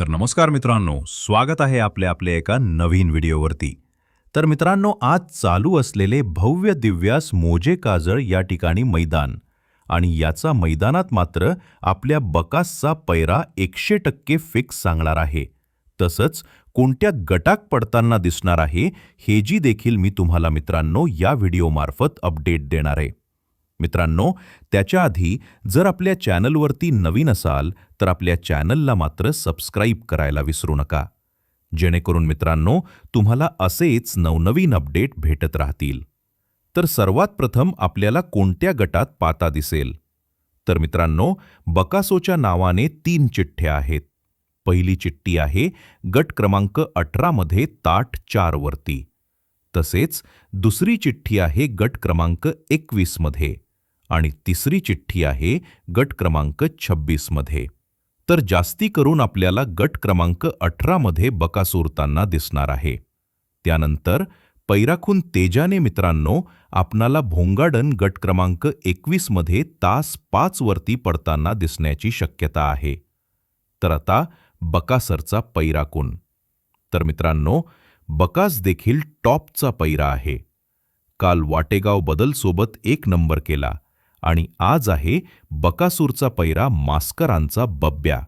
तर नमस्कार मित्रांनो स्वागत आहे आपल्या आपल्या एका नवीन व्हिडिओवरती. तर मित्रांनो आज चालू असलेले भव्य दिव्यास मोजे काजळ या ठिकाणी मैदान. आणि याचा मैदानात मात्र आपल्या बकासचा पैरा एकशे टक्के फिक्स सांगणार आहे. तसंच कोणत्या गटाक पडताना दिसणार आहे हे जी देखील मी तुम्हाला मित्रांनो या व्हिडिओमार्फत अपडेट देणार आहे. मित्रांनो त्याच्या आधी जर आपल्या चॅनलवरती नवीन असाल तर आपल्या चॅनलला मात्र सबस्क्राईब करायला विसरू नका. जेणेकरून मित्रांनो तुम्हाला असेच नवनवीन अपडेट भेटत राहतील. तर सर्वात प्रथम आपल्याला कोणत्या गटात पाता दिसेल? तर मित्रांनो बकासोच्या नावाने तीन चिठ्ठ्या आहेत. पहिली चिठ्ठी आहे गट क्रमांक अठरामध्ये ताठ चारवरती तसेच दुसरी चिठ्ठी आहे गट क्रमांक एकवीसमध्ये आणि तिसरी चिठ्ठी आहे गट क्रमांक छब्बीसमध्ये तर जास्ती करून आपल्याला गट क्रमांक अठरामध्ये बकासूरताना दिसणार आहे. त्यानंतर पैराखून तेजाने मित्रांनो आपणाला भोंगाडन गट क्रमांक एकवीसमध्ये तास पाच वरती पडताना दिसण्याची शक्यता आहे. तर आता बकासरचा पैराकून तर मित्रांनो बकास देखील टॉपचा पैरा आहे. काल वाटेगाव बदलसोबत एक नंबर केला. आणि आज आहे बकासूरचा पैरा मास्करांचा बब्ब्या.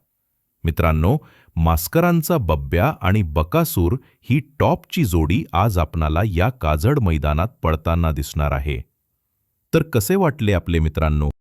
मित्रांनो मास्करांचा बब्या आणि बकासूर ही टॉपची जोडी आज आपणाला या काजड मैदानात पडताना दिसणार आहे. तर कसे वाटले आपले मित्रांनो?